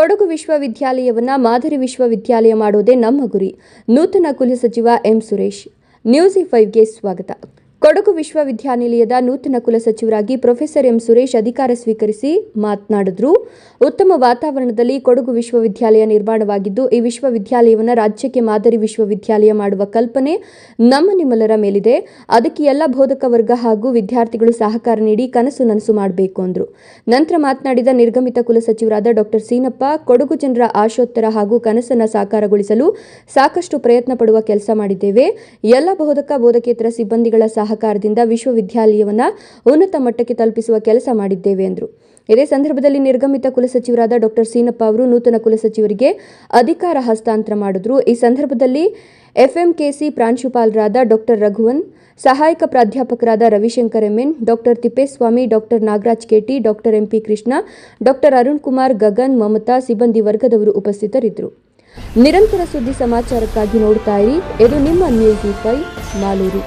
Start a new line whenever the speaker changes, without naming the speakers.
ಕೊಡಗು ವಿಶ್ವವಿದ್ಯಾಲಯವನ್ನ ಮಾದರಿ ವಿಶ್ವವಿದ್ಯಾಲಯ ಮಾಡೋದೇ ನಮ್ಮ ಗುರಿ. ನೂತನ ಕುಲಸಚಿವ ಎಂ ಸುರೇಶ್. ನ್ಯೂಸ್ ಫೈವ್ಗೆ ಸ್ವಾಗತ. ಕೊಡಗು ವಿಶ್ವವಿದ್ಯಾನಿಲಯದ ನೂತನ ಕುಲಸಚಿವರಾಗಿ ಪ್ರೊಫೆಸರ್ ಎಂ ಸುರೇಶ್ ಅಧಿಕಾರ ಸ್ವೀಕರಿಸಿ ಮಾತನಾಡಿದರು. ಉತ್ತಮ ವಾತಾವರಣದಲ್ಲಿ ಕೊಡಗು ವಿಶ್ವವಿದ್ಯಾಲಯ ನಿರ್ಮಾಣವಾಗಿದ್ದು, ಈ ವಿಶ್ವವಿದ್ಯಾಲಯವನ್ನು ರಾಜ್ಯಕ್ಕೆ ಮಾದರಿ ವಿಶ್ವವಿದ್ಯಾಲಯ ಮಾಡುವ ಕಲ್ಪನೆ ನಮ್ಮ ನಿಮ್ಮಲರ ಮೇಲಿದೆ. ಅದಕ್ಕೆ ಎಲ್ಲ ಬೋಧಕ ವರ್ಗ ಹಾಗೂ ವಿದ್ಯಾರ್ಥಿಗಳು ಸಹಕಾರ ನೀಡಿ ಕನಸು ನನಸು ಮಾಡಬೇಕು ಅಂದರು. ನಂತರ ಮಾತನಾಡಿದ ನಿರ್ಗಮಿತ ಕುಲಸಚಿವರಾದ ಡಾಕ್ಟರ್ ಸೀನಪ್ಪ, ಕೊಡಗು ಜನರ ಆಶೋತ್ತರ ಹಾಗೂ ಕನಸನ್ನು ಸಾಕಾರಗೊಳಿಸಲು ಸಾಕಷ್ಟು ಪ್ರಯತ್ನ ಪಡುವ ಕೆಲಸ ಮಾಡಿದ್ದೇವೆ. ಎಲ್ಲ ಬೋಧಕ, ಬೋಧಕೇತರ ಸಿಬ್ಬಂದಿಗಳ ಸಹಕಾರದಿಂದ ವಿಶ್ವವಿದ್ಯಾಲಯವನ್ನು ಉನ್ನತ ಮಟ್ಟಕ್ಕೆ ತಲುಪಿಸುವ ಕೆಲಸ ಮಾಡಿದ್ದೇವೆ ಎಂದರು ಇದೇ ಸಂದರ್ಭದಲ್ಲಿ ನಿರ್ಗಮಿತ ಕುಲಸಚಿವರಾದ ಡಾಕ್ಟರ್ ಸೀನಪ್ಪ ಅವರು ನೂತನ ಕುಲಸಚಿವರಿಗೆ ಅಧಿಕಾರ ಹಸ್ತಾಂತರ ಮಾಡಿದ್ರು. ಈ ಸಂದರ್ಭದಲ್ಲಿ ಎಫ್ಎಂಕೆಸಿ ಪ್ರಾಂಶುಪಾಲರಾದ ಡಾಕ್ಟರ್ ರಘುವನ್, ಸಹಾಯಕ ಪ್ರಾಧ್ಯಾಪಕರಾದ Ravishankar M N doctor Thippeswamy doctor Nagaraj K T doctor M P Krishna doctor Arun Kumar Gagan, Mamata, ಸಿಬ್ಬಂದಿ ವರ್ಗದವರು ಉಪಸ್ಥಿತರಿದ್ದರು ನಿರಂತರ ಸುದ್ದಿ ಸಮಾಚಾರಕ್ಕಾಗಿ ನೋಡ್ತಾ ಇರಿ. ಇದು ನಿಮ್ಮ ನ್ಯೂಸ್ ಫೈ ಮಾಲೂರು.